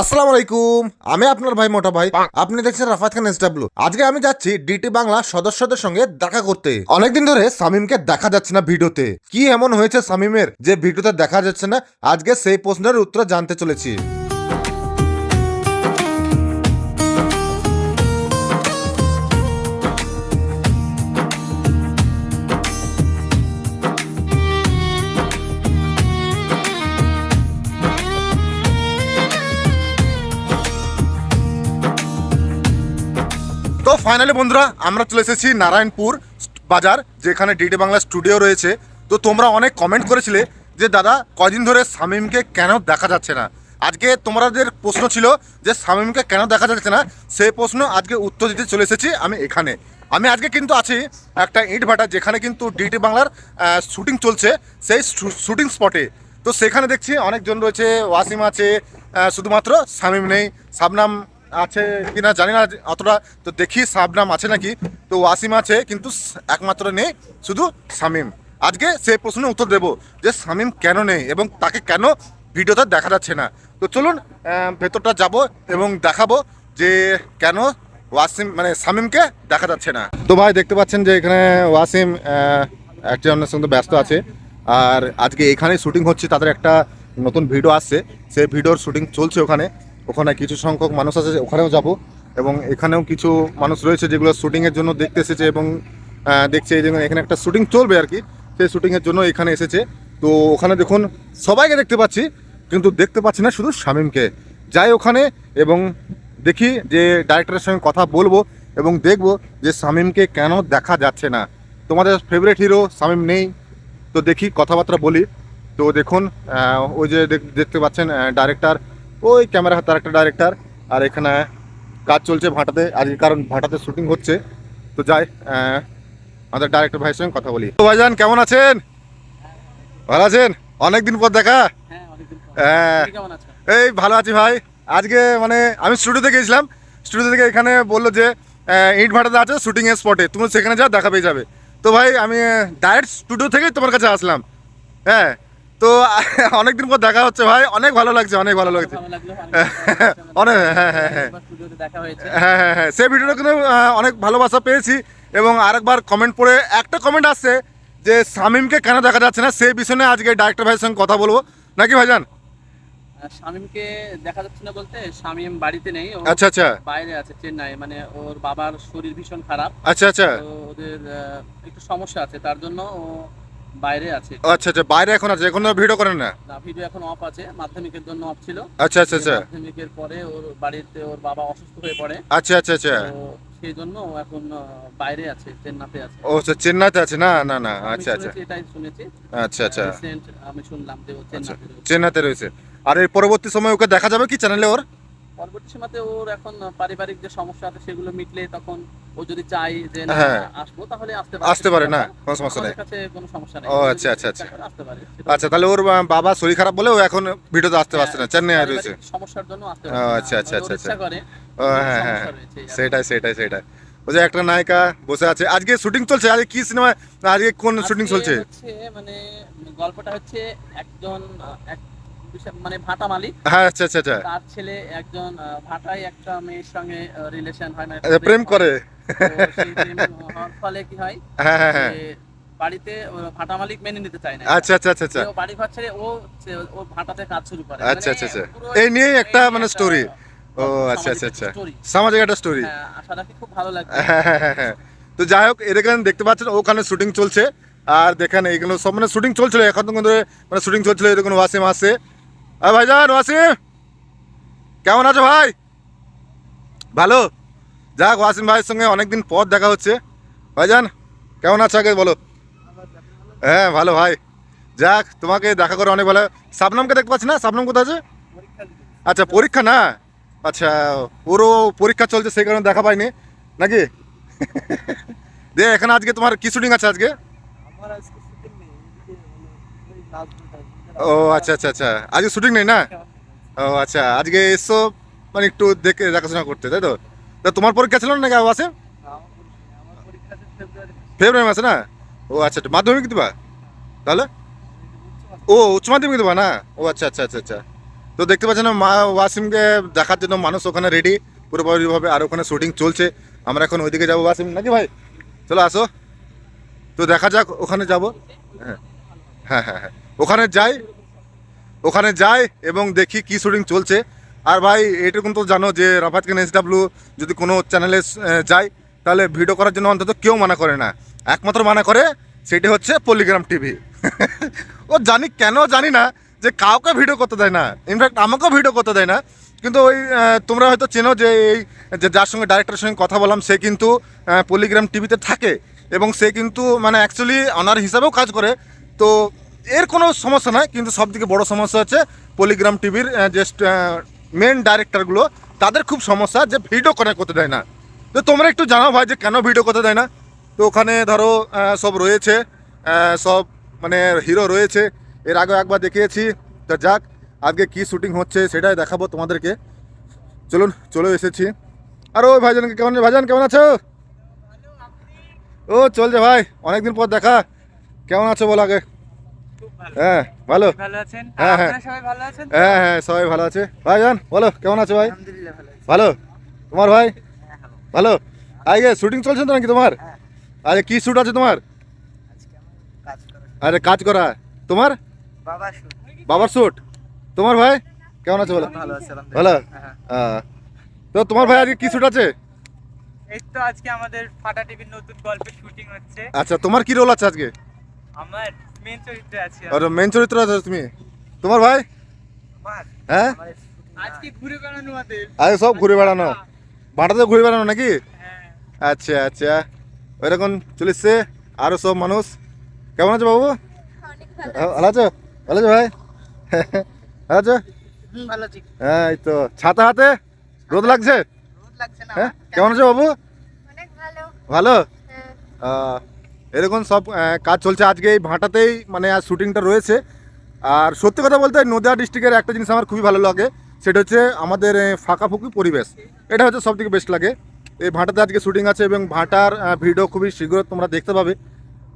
আসসালামু আলাইকুম। আমি আপনার ভাই মোটা ভাই। আপনি দেখছেন রাফাত খান এস এসডাব্লিউ আজকে আমি যাচ্ছি ডিটি বাংলা সদস্যদের সঙ্গে দেখা করতে। অনেকদিন ধরে সামিমকে দেখা যাচ্ছে না ভিডিওতে। কি এমন হয়েছে সামিমের যে ভিডিওতে দেখা যাচ্ছে না? আজকে সেই প্রশ্নের উত্তর জানতে চলেছি। ফাইনালি বন্ধুরা, আমরা চলে এসেছি নারায়ণপুর বাজার, যেখানে ডিডি বাংলা স্টুডিও রয়েছে। তো তোমরা অনেক কমেন্ট করেছিলে যে, দাদা, কয়দিন ধরে শামীমকে কেন দেখা যাচ্ছে না? আজকে তোমাদের প্রশ্ন ছিল যে, শামীমকে কেন দেখা যাচ্ছে না? সেই প্রশ্ন আজকে উত্তর দিতে চলে এসেছি আমি এখানে। আমি আজকে কিন্তু আছি একটা ইট ভাটা, যেখানে কিন্তু ডিটি বাংলার শুটিং চলছে, সেই শুটিং স্পটে তো সেখানে দেখছি অনেকজন রয়েছে, ওয়াসিম আছে শুধুমাত্র শামিম নেই, সাবনাম আছে কিনা জানি না অতটা তো দেখি সাবনাম আছে নাকি? তো ওয়াসিম আছে কিন্তু একমাত্র নেই শুধু শামিম। আজকে সেই প্রশ্নের উত্তর দেব যে শামিম কেন নেই এবং তাকে কেন ভিডিওতে দেখা যাচ্ছে না। তো চলুন ভেতরটা যাব এবং দেখাবো যে কেন ওয়াসিম মানে শামিমকে দেখা যাচ্ছে না। তো ভাই দেখতে পাচ্ছেন যে এখানে ওয়াসিম আহ, একজনের সঙ্গে ব্যস্ত আছে। আর আজকে এখানে শুটিং হচ্ছে তাদের একটা নতুন ভিডিও আসছে। সেই ভিডিওর শুটিং চলছে ওখানে। ওখানে কিছু সংখ্যক মানুষ আছে, ওখানেও যাব। এবং এখানেও কিছু মানুষ রয়েছে যেগুলো শুটিংয়ের জন্য দেখতে এসেছে এবং দেখছে এই এখানে একটা শুটিং চলবে আর কি। সেই শুটিংয়ের জন্য এখানে এসেছে। তো ওখানে দেখুন, সবাইকে দেখতে পাচ্ছি, কিন্তু দেখতে পাচ্ছি না শুধু শামীমকে। যাই ওখানে এবং দেখি যে ডাইরেক্টরের সঙ্গে কথা বলব এবং দেখব যে শামীমকে কেন দেখা যাচ্ছে না। তোমাদের ফেভারিট হিরো শামিম নেই। তো দেখি, কথাবার্তা বলি। তো দেখুন ওই যে দেখতে পাচ্ছেন ডাইরেক্টর ওই ক্যামেরা হাতে একটা ডাইরেক্টর আর এখানে কাজ চলছে ভাটাতে আজকে কারণ ভাটাতে শুটিং হচ্ছে। তো যাই আমাদের ডাইরেক্টর ভাইয়ের সঙ্গে কথা বলি। তো ভাইজান কেমন আছেন? ভালো আছেন? অনেকদিন পর দেখা। হ্যাঁ। হ্যাঁ। এই ভালো আছি ভাই। আজকে মানে আমি স্টুডিওতে গিয়েছিলাম। স্টুডিও থেকে এখানে বলল যে ইট ভাটাতে আছে শুটিং এর স্পটে তুমি সেখানে যাও দেখা পেয়ে যাবে। তো ভাই আমি ডাইরেক্ট স্টুডিও থেকেই তোমার কাছে আসলাম। হ্যাঁ। তো অনেকদিন পর দেখা হচ্ছে ভাই। অনেক ভালো লাগছে অনেক ভালো লাগছে। অনেক হ্যাঁ হ্যাঁ হ্যাঁ হয়েছে। হ্যাঁ হ্যাঁ হ্যাঁ। সেই ভিডিওটা কিন্তু অনেক ভালোবাসা পেয়েছি এবং আরেকবার কমেন্ট পড়ে একটা কমেন্ট আসছে যে শামিমকে কেন দেখা যাচ্ছে না? সেই বিষয়ে আজকে ডাইরেক্টর ভাইয়ের সঙ্গে কথা বলব। নাকি ভাইজান? শামীমকে দেখা যাচ্ছে না বলতে শামীম বাড়িতে নেই ও আচ্ছা আচ্ছা। বাইরে আছে চেন্নাই। মানে ওর বাবার শরীর ভীষণ খারাপ। আচ্ছা আচ্ছা। ওদের একটু সমস্যা আছে। তার জন্য ও বাইরে আছে। আচ্ছা আচ্ছা বাইরে এখন আছে এখন ভিডিও করেন না? না ভিডিও এখন অফ আছে মাধ্যমিকের জন্য অফ ছিল। আচ্ছা আচ্ছা আচ্ছা। মাধ্যমিকের পরে ওর বাড়িতে ওর বাবা অসুস্থ হয়ে পড়ে। আচ্ছা আচ্ছা আচ্ছা। সেই জন্য এখন বাইরে আছে চেন্নাইতে আছে। ও আচ্ছা চেন্নাইতে আছে? না না না আচ্ছা আচ্ছা। এটাই শুনেছি। আচ্ছা আচ্ছা। আমি শুনলাম যে ও রয়েছে। চেন্নাইতে রয়েছে। আর এর পরবর্তী সময় ওকে দেখা যাবে কি চ্যানেলে ওর? পরবর্তী সময়তে ওর এখন পারিবারিক যে সমস্যা আছে সেগুলো মিটলে তখন ও যদি চাই যে হ্যাঁ। আসব তাহলে আসতে পারে আসতে পারে না কোনো সমস্যা নেই কাছে কোনো সমস্যা নেই ও, আচ্ছা, আচ্ছা, আচ্ছা। আসতে পারে আচ্ছা তাহলে ওর বাবা শরীর খারাপ বলে ও এখন ভিডিওতে আসতে পারছে না চেন্নাই পারিবারিক রয়েছে সমস্যার জন্য আসতে পারে না। আচ্ছা, আচ্ছা, আচ্ছা, ইচ্ছা করে হ্যাঁ হ্যাঁ আর। সেটাই সেটাই সেটাই ওই যে একটা নায়িকা বসে আছে আজকে শুটিং চলছে আজকে কি সিনেমা আজকে কোন শুটিং চলছে মানে গল্পটা হচ্ছে একজন মানে ভাটা মালিক। হ্যাঁ আচ্ছা আচ্ছা আচ্ছা। তার ছেলে একজন ভাটায় একটা মেয়ের সঙ্গে রিলেশন হয় মানে আচ্ছা, প্রেম করে। ফলে কি হয় হ্যাঁ হ্যাঁ হ্যাঁ। বাড়িতে ভাটা মালিক মেনে নিতে চায় না। আচ্ছা আচ্ছা আচ্ছা আচ্ছা। ও বাড়ি ঘর ছেড়ে ও ও ভাটাতে কাজ শুরু করে। আচ্ছা, মানে আচ্ছা, আচ্ছা। এই নিয়েই একটা মানে story। ও আচ্ছা আচ্ছা আচ্ছা। সামাজিক একটা স্টোরি হ্যাঁ আশা রাখি খুব ভালো লাগবে। হ্যাঁ তো যাই হোক এখানে দেখতে পাচ্ছেন ওখানে শুটিং চলছে। আর দেখেন এইগুলো সব মানে শুটিং চলছিল। এখন তো মানে শুটিং চলছিল দেখুন মাসে আসছে আর ভাইজান, ওয়াসিম। কেমন আছো ভাই? ভালো। যাক, ওয়াসিম ভাইয়ের সঙ্গে অনেকদিন পর দেখা হচ্ছে। ভাইজান, কেমন আছো আগে বলো? হ্যাঁ ভালো ভাই। যাক, তোমাকে দেখা করে অনেক ভালো। সাবনামকে দেখতে পাচ্ছি না? সাবনাম কোথায় আছে? আচ্ছা পরীক্ষা না? আচ্ছা ওরও পরীক্ষা চলছে, সেই কারণে দেখা পাইনি। নাকি? দে, এখানে আজকে তোমার কি শুটিং আছে আজকে। ও আচ্ছা আচ্ছা আচ্ছা। আজকে শুটিং নেই না? ও আচ্ছা। আজকে এসো মানে একটু দেখে দেখাশোনা করতে, তাই তো? তা তোমার পরীক্ষা ছিল না নাকি আছে? ফেব্রুয়ারি মাসে। না? ও আচ্ছা মাধ্যমিক দিবা? তাহলে? ও, উচ্চ মাধ্যমিক দেবা না? ও আচ্ছা আচ্ছা আচ্ছা আচ্ছা। তো দেখতে পাচ্ছেন মা ওয়াসিমকে দেখার জন্য মানুষ ওখানে রেডি পুরোপুরিভাবে আর ওখানে শুটিং চলছে। আমরা এখন ওইদিকে যাব ওয়াসিম, নাকি ভাই? চলো আসো। তো দেখা যাক, ওখানে যাব। হ্যাঁ। হ্যাঁ হ্যাঁ হ্যাঁ। ওখানে যাই ওখানে যাই এবং দেখি কি শুটিং চলছে। আর ভাই এটুকুন তো জানো যে রাফাত খান এসডাব্লিউ যদি কোনো চ্যানেলে যায়, তাহলে ভিডিও করার জন্য অন্তত কেউ মানা করে না। একমাত্র মানা করে সেটি হচ্ছে পলিগ্রাম টিভি ও জানি, কেন জানি না যে কাউকে ভিডিও করতে দেয় না। ইনফ্যাক্ট আমাকেও ভিডিও করতে দেয় না। কিন্তু ওই তোমরা হয়তো চেনো যে এই, যে যার সঙ্গে ডাইরেক্টরের সঙ্গে কথা বললাম, সে কিন্তু পলিগ্রাম টিভিতে থাকে এবং সে কিন্তু মানে অ্যাকচুয়ালি অনার হিসাবেও কাজ করে। তো এর কোনো সমস্যা নয়, কিন্তু সব থেকে বড় সমস্যা হচ্ছে পলিগ্রাম টিভির যে মেন ডাইরেক্টরগুলো তাদের খুব সমস্যা যে ভিডিও করে করতে দেয় না। তো তোমরা একটু জানাও ভাই যে কেন ভিডিও করতে দেয় না? তো ওখানে ধরো সব রয়েছে সব মানে হিরো রয়েছে। এর আগে একবার দেখিয়েছি, তা যাক, আজকে কি শুটিং হচ্ছে সেটাই দেখাবো তোমাদেরকে। চলুন চলে এসেছি। আর ওই ভাইজানকে কেমন, ভাইজান কেমন আছো? ও, চলছে ভাই, অনেকদিন পর দেখা। কেমন আছো বলো আগে? হ্যাঁ ভালো। ভালো আছেন? হ্যাঁ, হ্যাঁ। সবাই ভালো আছেন হ্যাঁ হ্যাঁ সবাই ভালো আছে। ভাইজান বলো কেমন আছো ভাই? ভালো তোমার ভাই? হ্যাঁ ভালো ভালো? আগে শুটিং চলছে তো নাকি তোমার? হ্যাঁ। আরে কি শুট আছে তোমার? আজকে আমার কাজ করা আরে কাজ করা। তোমার? বাবার শুট। তোমার ভাই? কেমন আছে বলো? ভালো হ্যাঁ তো তোমার ভাই আজকে কি শুট আছে? এই তো আজকে আমাদের ফাটা টিভির নতুন গল্পের শুটিং হচ্ছে। আচ্ছা তোমার কি রোল আছে আজকে? আমার মেন চরিত্রে আছি আর মেন চরিত্র আছে তুমি? তোমার ভাই? আমার? হ্যাঁ? আজকে ঘুরে বেড়ানো আমাদের। আরে সব ঘুরে বেড়ানো? ভাটাতে ঘুরে বেড়ানো নাকি? হ্যাঁ। আচ্ছা আচ্ছা। ওইরকম চলিসছে আরও সব মানুষ। কেমন আছো বাবু? ভালো আছো। ভালো আছো? ভাই? ভালো আছো? ভালো আছি। হ্যাঁ এই তো। ছাতা হাতে? রোদ লাগছে? রোদ লাগছে না হ্যাঁ? কেমন আছো বাবু? অনেক ভালো। ভালো? হ্যাঁ। এরকম সব কাজ চলছে। আজকে এই ভাঁটাতেই মানে আজ শুটিংটা রয়েছে। আর সত্যি কথা বলতে, নদিয়া ডিস্ট্রিক্টের একটা জিনিস আমার খুবই ভালো লাগে, সেটা হচ্ছে আমাদের ফাঁকাফুঁকি পরিবেশ। এটা হচ্ছে সব থেকে বেস্ট লাগে। এই ভাঁটাতে আজকে শুটিং আছে এবং ভাঁটার ভিডিও খুবই শীঘ্র তোমরা দেখতে পাবে।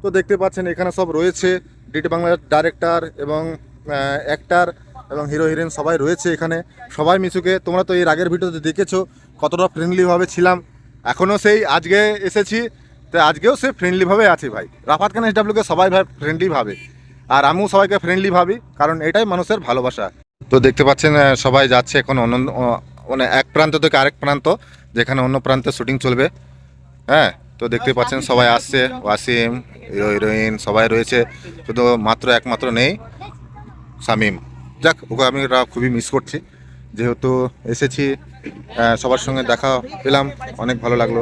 তো দেখতে পাচ্ছেন, এখানে সব রয়েছে। ডিটি বাংলার ডাইরেক্টর এবং অ্যাক্টার এবং হিরো হিরোইন সবাই রয়েছে এখানে। সবাই মিশুকে, তোমরা তো এর আগের ভিডিওতে দেখেছ, কতটা ফ্রেন্ডলিভাবে ছিলাম। এখনও সেই, আজকে এসেছি। তো আজকেও সে ফ্রেন্ডলিভাবে আছে ভাই। রাফাত খান এসডাব্লিউকে সবাই ভাই ফ্রেন্ডলি ভাবে। আর আমিও সবাইকে ফ্রেন্ডলি ভাবি, কারণ এটাই মানুষের ভালোবাসা। তো দেখতে পাচ্ছেন সবাই যাচ্ছে এখন অন্য মানে এক প্রান্ত থেকে আরেক প্রান্ত, যেখানে অন্য প্রান্তে শুটিং চলবে। হ্যাঁ তো দেখতে পাচ্ছেন, সবাই আসছে। ওয়াসিম হিরো হিরোইন, সবাই রয়েছে। শুধু মাত্র একমাত্র নেই, শামিম। যাক, ওকে আমি খুবই মিস করছি। যেহেতু এসেছি সবার সঙ্গে দেখা পেলাম, অনেক ভালো লাগল।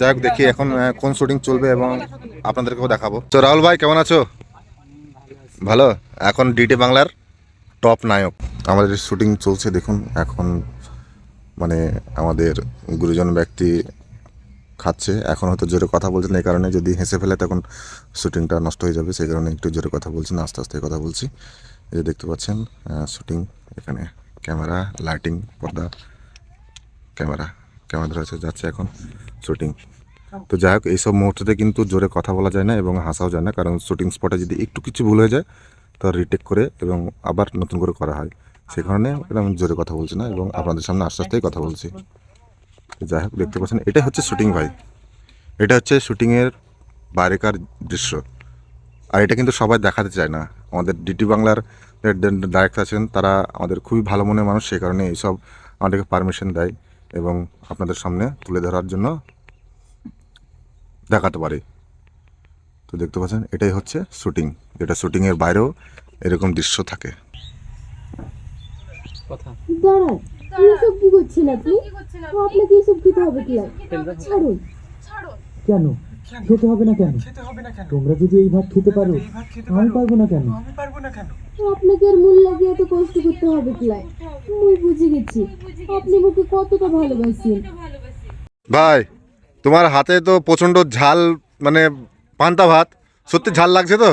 যাই হোক, দেখি এখন কোন শুটিং চলবে এবং আপনাদেরকেও দেখাবো। তো রাহুল ভাই, কেমন আছো? ভালো? এখন ডিটি বাংলার টপ নায়ক। আমাদের শুটিং চলছে, দেখুন, এখন মানে আমাদের গুরুজন ব্যক্তি খাচ্ছে। এখন হয়তো জোরে কথা বলছেন, এই কারণে যদি হেসে ফেলে, তখন শুটিংটা নষ্ট হয়ে যাবে, সেই কারণে একটু জোরে কথা বলছি না আস্তে আস্তে কথা বলছি। এই যে দেখতে পাচ্ছেন শুটিং এখানে ক্যামেরা লাইটিং পর্দা, ক্যামেরা। ক্যামেরা ধরে যাচ্ছে এখন শুটিং তো যাই হোক, এইসব মুহূর্তে কিন্তু জোরে কথা বলা যায় না এবং হাসাও যায় না, কারণ শুটিং স্পটে যদি একটু কিছু ভুল হয়ে যায়, তো রিটেক করে এবং আবার নতুন করে করা হয়। সেই কারণে এরকম জোরে কথা বলছি না এবং আপনাদের সামনে আস্তে আস্তেই কথা বলছি। যাই হোক, দেখতে পাচ্ছেন, এটাই হচ্ছে শুটিং ভাই এটা হচ্ছে শুটিংয়ের বাইরেকার দৃশ্য। আর এটা কিন্তু সবাই দেখাতে চায় না। আমাদের ডিটি বাংলার ডাইরেক্টর আছেন, তারা আমাদের খুবই ভালো মনের মানুষ সেই কারণে এইসব আমাদেরকে পারমিশন দেয়। এবং আপনাদের সামনে তুলে ধরার জন্য দেখাতে পারি। তো দেখতে পাচ্ছেন এটাই হচ্ছে শুটিং। যেটা শুটিংয়ের বাইরেও এরকম দৃশ্য থাকে। কথা। খেতে হবে কেন খেতে না কেন? খেতে হবে না কেন? তোমরা যদি এই ভাত খেতে পারো এই ভাত খেতে আমি পারব না কেন? আমি পারব না কেন? আপনাকে আর মূল লাগিয়ে এত কষ্ট করতে হবে কি আর? মুই বুঝে গেছি। আপনি মুখে কতটা ভালোবাসেন। ভাই তোমার হাতে তো প্রচণ্ড ঝাল মানে পান্তা ভাত। সত্যি ঝাল লাগছে তো?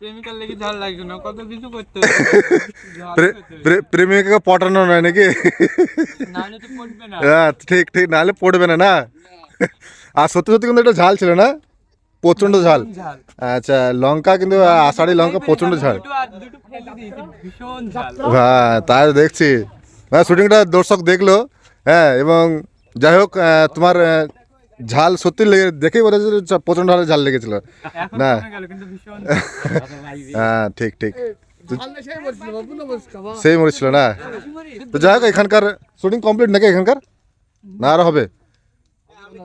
প্রেমিকার লেগে ঝাল লাগছে না কত কিছু করতে প্রে- প্রে- প্রেমিকাকে পটানো নয় নাকি? নাহলে তো পড়বে না। হ্যাঁ ঠিক ঠিক নাহলে পড়বে না? না। আর সত্যি সত্যি কিন্তু এটা ঝাল ছিল না? প্রচণ্ড ঝাল। আচ্ছা লঙ্কা কিন্তু আষাঢ়ি লঙ্কা প্রচণ্ড ঝাল। হ্যাঁ তাই দেখছি। হ্যাঁ শুটিংটা দর্শক দেখল হ্যাঁ এবং যাই হোক তোমার ঝাল সত্যি লেগে দেখেই বোঝা যাচ্ছে প্রচণ্ড হারে ঝাল লেগেছিল। না। হ্যাঁ ঠিক ঠিক। সেই মরেছিল না? তো যাই হোক এখানকার শুটিং কমপ্লিট নাকি এখানকার? না আর হবে?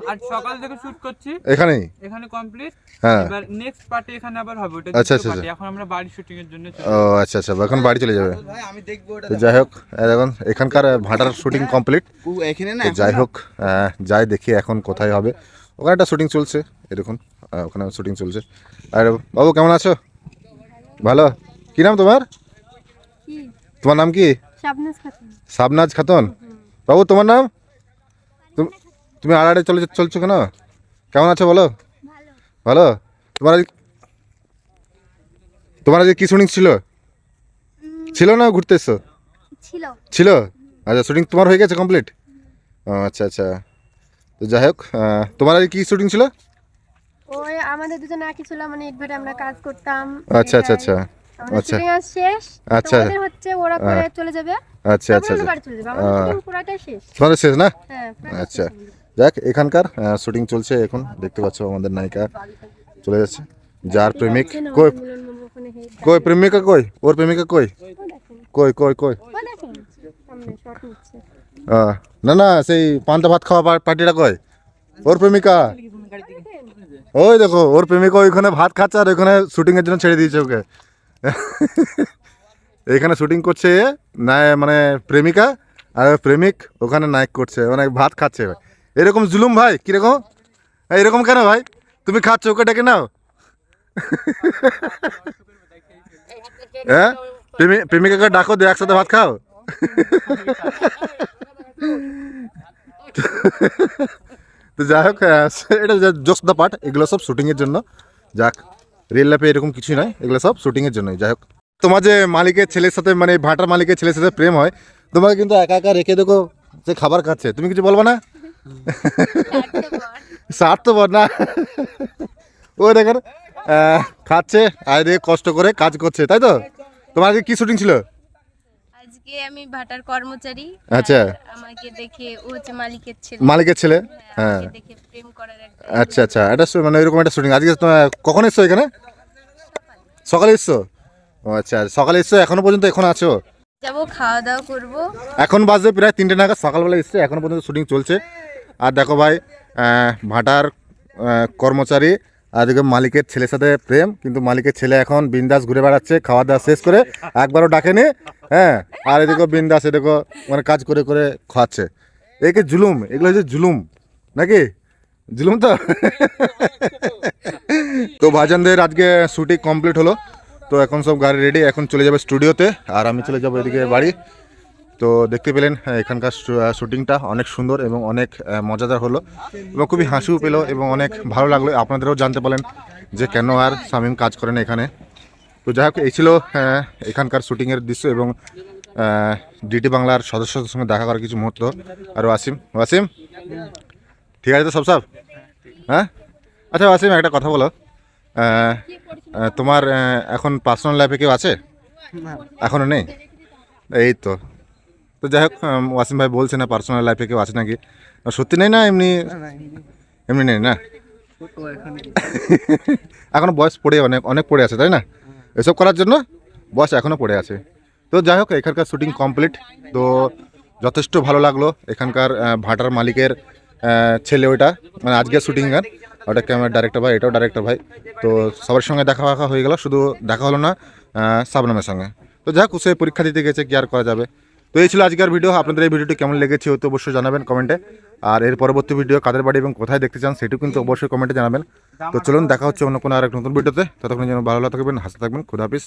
আর সকাল থেকে শুট করছি। এখানেই? এখানে কমপ্লিট হ্যাঁ। এবার নেক্সট পার্টি এখানে আবার হবে ওটা আচ্ছা, আচ্ছা, এখন আমরা বাড়ি শুটিং এর জন্য ও আচ্ছা আচ্ছা এখন বাড়ি চলে যাবে। তো যাই হোক এই দেখুন এখানকার ভাটার শুটিং কমপ্লিট এখানে না যাই হোক যাই দেখি এখন কোথায় হবে। ওখানে একটা শুটিং চলছে এরকম ওখানে শুটিং চলছে। আর বাবু কেমন আছো? ভালো? কি নাম তোমার? তোমার নাম কি? শাবনাজ খাতুন। শাবনাজ খাতুন। বাবু তোমার নাম? তুম- আড়াড়ে চলে চলছো কেন? কেমন আছো বলো? ভালো। তোমার তোমার আজকে কি শুটিং ছিল? ছিল না ঘুরতে এসছো? ছিল। আচ্ছা শুটিং তোমার হয়ে গেছে কমপ্লিট আচ্ছা আচ্ছা। তো যাই হোক তোমার আজকে কি শুটিং ছিল? ওই আমাদের দুজন একই ছিল মানে ইটভাটে আমরা কাজ করতাম। আচ্ছা আচ্ছা আচ্ছা। আচ্ছা। শেষ। আচ্ছা। হচ্ছে ওরা করে চলে যাবে। আচ্ছা আচ্ছা আচ্ছা। পুরাটাই শেষ। শেষ না? হ্যাঁ আচ্ছা। যাক, এখানকার শুটিং চলছে এখন। দেখতে পাচ্ছ আমাদের নায়িকা চলে যাচ্ছে। যার প্রেমিক কই? কই প্রেমিকা কই? ওর প্রেমিকা কই? কই কই কই? না না, সেই পান্তা ভাত খাওয়া পার্টিটা কই? ওর প্রেমিকা? ওই দেখো, ওর প্রেমিকা ওইখানে ভাত খাচ্ছে আর ওইখানে শুটিং এর জন্য ছেড়ে দিয়েছে ওকে। এখানে শুটিং করছে মানে প্রেমিকা, আর প্রেমিক ওখানে নায়ক করছে মানে ভাত খাচ্ছে এরকম জুলুম ভাই? কীরকম এরকম কেন ভাই? তুমি খাচ্ছ ওকে ডেকে নাও। হ্যাঁ? প্রেমি- প্রেমিকাকে ডাকো দিয়ে একসাথে ভাত খাও। তো যাই হোক এটা জোস দ্য পার্ট এগুলো সব শুটিংয়ের জন্য। যাক রিয়েল লাইফে এরকম কিছুই নয় এগুলো সব শুটিংয়ের জন্যই। যাই হোক তোমার যে মালিকের ছেলের সাথে মানে ভাটার মালিকের ছেলের সাথে প্রেম হয় তোমাকে কিন্তু একা একা রেখে দেখো সে খাবার খাচ্ছে। তুমি কিছু বলব না? স্বার্থপর না। ও দেখেন খাচ্ছে আর কষ্ট করে কাজ করছে তাই তো? তোমার আজকে কি শুটিং ছিল? আজকে আমি ভাটার কর্মচারী আচ্ছা। আমাকে দেখে ও হচ্ছে মালিকের ছেলে। মালিকের ছেলে? হ্যাঁ দেখে প্রেম করার একটা আচ্ছা আচ্ছা এটা মানে এরকম একটা শুটিং আজকে তোমার কখন এসছো এখানে? সকালে। এসছো? ও আচ্ছা সকালে এসছো এখনও পর্যন্ত এখন আছো? যাব খাওয়া দাওয়া করব। এখন বাজে প্রায় তিনটে নাগাদ সকালবেলা এসছে এখনও পর্যন্ত শুটিং চলছে। আর দেখো ভাই ভাটার কর্মচারী আর এদিকে মালিকের ছেলের সাথে প্রেম, কিন্তু মালিকের ছেলে এখন বিন্দাস ঘুরে বেড়াচ্ছে, খাওয়া দাওয়া শেষ করে একবারও ডাকেনি হ্যাঁ? আর এদিকে বিন্দাস এদিকে মানে কাজ করে করে খাওয়াচ্ছে। একে জুলুম, এগুলো হচ্ছে জুলুম, নাকি? জুলুম তো? তো ভাইজানদের আজকে শুটিং কমপ্লিট হলো, তো এখন সব গাড়ি রেডি, এখন চলে যাবে স্টুডিওতে, আর আমি চলে যাব এদিকে বাড়ি। তো দেখতে পেলেন এখানকার শুটিংটা অনেক সুন্দর এবং অনেক মজাদার হলো এবং খুবই হাসিও পেল এবং অনেক ভালো লাগল। আপনাদেরও জানতে পারলেন যে কেন আর শামীম কাজ করেন এখানে। তো যাই হোক এই ছিল এখানকার শুটিংয়ের দৃশ্য এবং ডিটি বাংলার সদস্যদের সঙ্গে দেখা করার কিছু মুহূর্ত। আর ওয়াসিম ওয়াসিম? ঠিক আছে তো সব সব হ্যাঁ? আচ্ছা ওয়াসিম একটা কথা বলো। তোমার এখন পার্সোনাল লাইফে কেউ আছে? এখনও নেই? এই তো। তো যাই হোক ওয়াসিম ভাই বলছে না পার্সোনাল লাইফে কেউ আছে নাকি? সত্যি নেই না এমনি? এমনি নেই না? এখনও বয়স পড়ে অনেক অনেক পড়ে আছে তাই না? এসব করার জন্য বয়স এখনও পড়ে আছে। তো যাই হোক এখানকার শুটিং কমপ্লিট তো যথেষ্ট ভালো লাগল এখানকার ভাটার মালিকের ছেলে ওইটা মানে আজকের শুটিং গান ওটা ক্যামেরা ডাইরেক্টর ভাই এটাও ডাইরেক্টর ভাই। তো সবার সঙ্গে দেখা ফাখা হয়ে গেল শুধু দেখা হলো না আহ, শাবনামের সঙ্গে। তো যাই যাক সে পরীক্ষা দিতে গেছে কি আর করা যাবে? তো এই ছিল আজকের ভিডিও আপনাদের এই ভিডিওটি কেমন লেগেছে তো অবশ্যই জানাবেন কমেন্টে। আর এর পরবর্তী ভিডিও কাদের বাড়ি এবং কোথায় দেখতে চান সেটিও কিন্তু অবশ্যই কমেন্টে জানাবেন। তো চলুন দেখা হচ্ছে অন্য কোনো আর এক নতুন ভিডিওতে ততক্ষণ যেন ভালো থাকবেন, হাসতে থাকবেন। খুদাহাফিজ